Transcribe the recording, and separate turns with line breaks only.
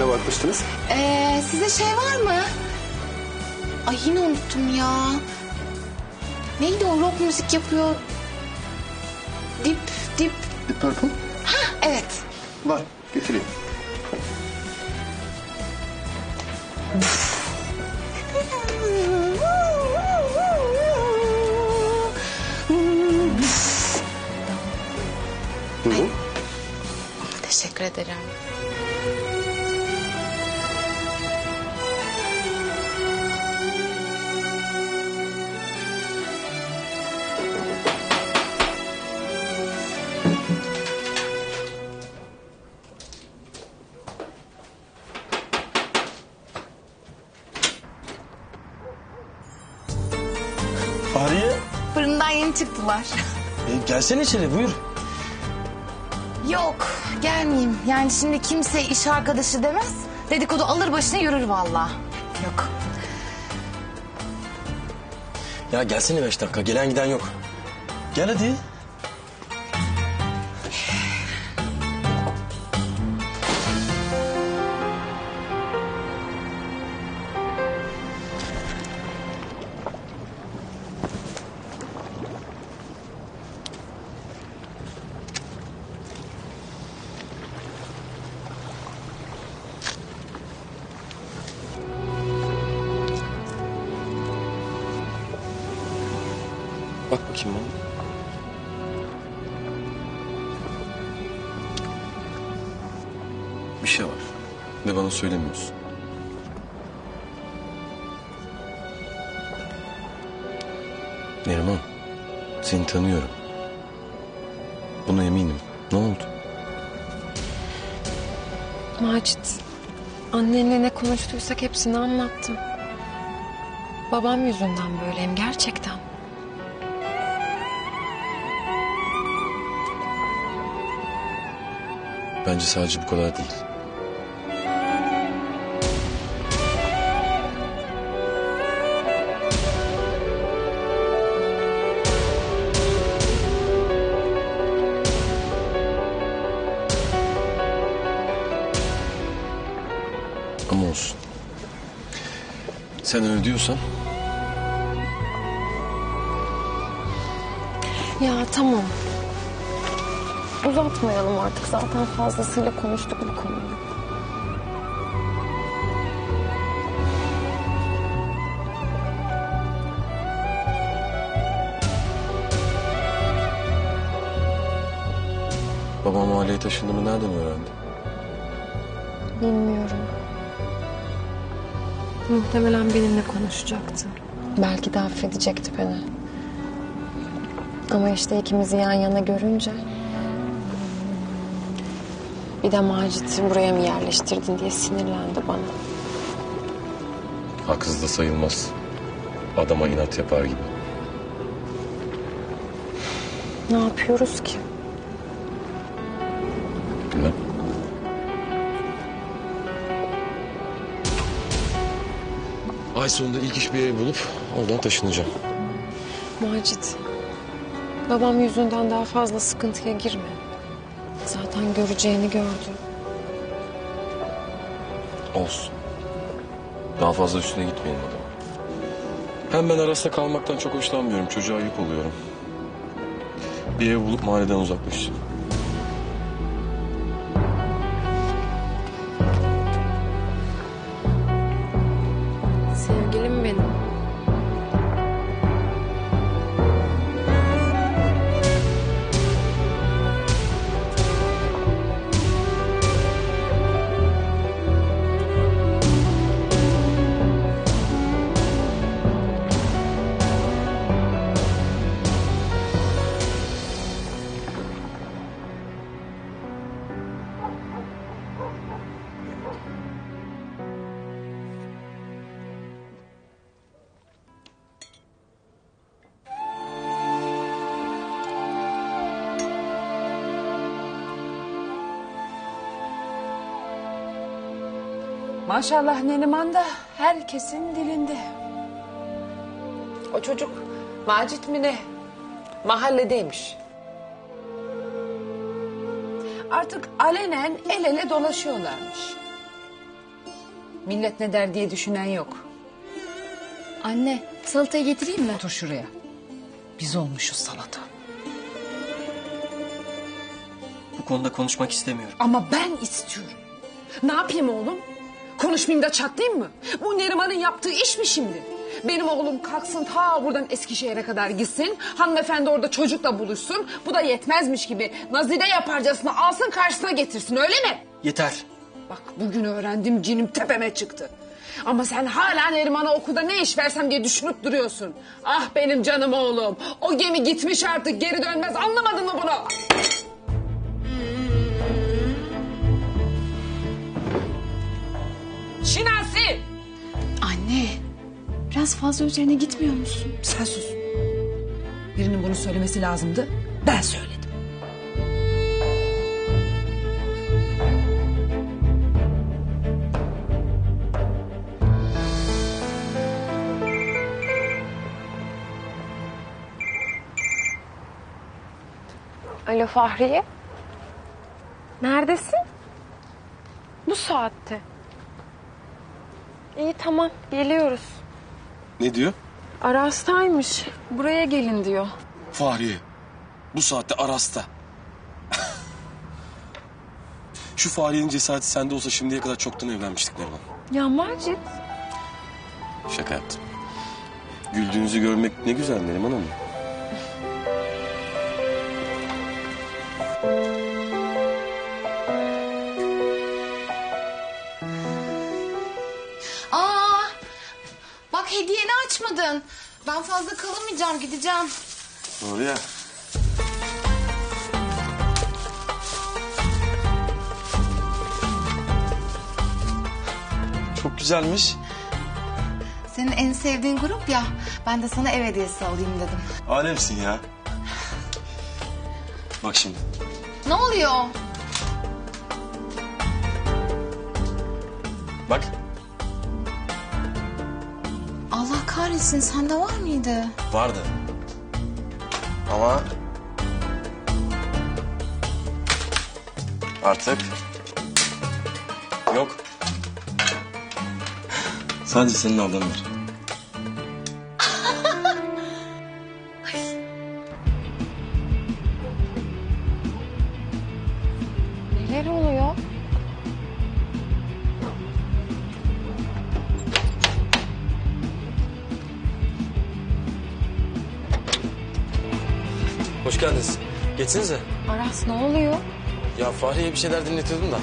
ne bakmıştınız?
Ee, size şey var mı? Ay yine unuttum ya. Neydi o rock müzik yapıyor? Dip, dip.
Deep Purple.
Evet.
Var. Getireyim. Buyurun.
Teşekkür ederim. Fırından yeni çıktılar.
e, gelsene içeri buyur.
Yok gelmeyeyim. Yani şimdi kimse iş arkadaşı demez. Dedikodu alır başına yürür vallahi. Yok.
Ya gelsene beş dakika gelen giden yok. Gel hadi. Bakayım bana. Bir şey var ve bana söylemiyorsun. Neriman, seni tanıyorum. Buna eminim. Ne oldu?
Macit, annenle ne konuştuysak hepsini anlattım. Babam yüzünden böyleyim gerçekten.
Bence sadece bu kadar değil. Ama olsun. Sen öyle diyorsan
Ya tamam. Uzatmayalım artık zaten fazlasıyla konuştuk bu konuyu.
babam mahalleye taşındığımı nereden öğrendi?
Bilmiyorum. Muhtemelen benimle konuşacaktı. Belki de affedecekti beni. Ama işte ikimizi yan yana görünce... Bir de Macit'i buraya mı yerleştirdin diye sinirlendi bana.
Haksız da sayılmaz. Adama inat yapar gibi.
Ne yapıyoruz ki?
Bilmem. Ay sonunda ilk iş bir ev bulup oradan taşınacağım.
Macit, babam yüzünden daha fazla sıkıntıya girme. Zaten göreceğini gördü.
Olsun. Daha fazla üstüne gitmeyelim adamı. Hem ben arasında kalmaktan çok hoşlanmıyorum. Çocuğa ayıp oluyorum. Bir ev bulup mahalleden uzaklaşacağım.
Maşallah Neriman da herkesin dilinde. O çocuk Macit mi ne? Mahalledeymiş. Artık alenen el ele dolaşıyorlarmış. Millet ne der diye düşünen yok.
Anne salatayı getireyim mi?
Otur şuraya. Biz olmuşuz salata.
Bu konuda konuşmak istemiyorum.
Ama ben istiyorum. Ne yapayım oğlum? Konuşmayayım da çatlayayım mı? Bu Neriman'ın yaptığı iş mi şimdi? Benim oğlum kalksın ta buradan Eskişehir'e kadar gitsin. Hanımefendi orada çocukla buluşsun. Bu da yetmezmiş gibi nazide yaparcasına alsın karşısına getirsin öyle mi?
Yeter.
Bak bugün öğrendim cinim tepeme çıktı. Ama sen hala Neriman'a okulda ne iş versem diye düşünüp duruyorsun. Ah benim canım oğlum. O gemi gitmiş artık geri dönmez anlamadın mı bunu? Şinasi!
Anne biraz fazla üzerine gitmiyor musun?
Sen sus. Birinin bunu söylemesi lazımdı. Ben söyledim.
Alo Fahriye. Neredesin? Bu saatte. İyi tamam geliyoruz.
Ne diyor?
Aras'taymış. Buraya gelin diyor.
Fahriye. Bu saatte Aras'ta. Şu Fahriye'nin cesareti sende olsa şimdiye kadar çoktan evlenmiştik Neriman.
Ya Macit.
Şaka yaptım. Güldüğünüzü görmek ne güzel Neriman Hanım.
Açmadın. Ben fazla kalamayacağım gideceğim.
Doğru ya.
Çok güzelmiş.
Senin en sevdiğin grup ya. Ben de sana ev hediyesi alayım dedim.
Alemsin ya. Bak şimdi.
Ne oluyor?
Bak.
Kahretsin sende var mıydı?
Vardı. Ama... Artık... Yok. Sadece senin aldığın var.
Geldiniz. Geçsinize.
Aras ne oluyor?
Ya Fahriye'ye bir şeyler dinletiyordum da.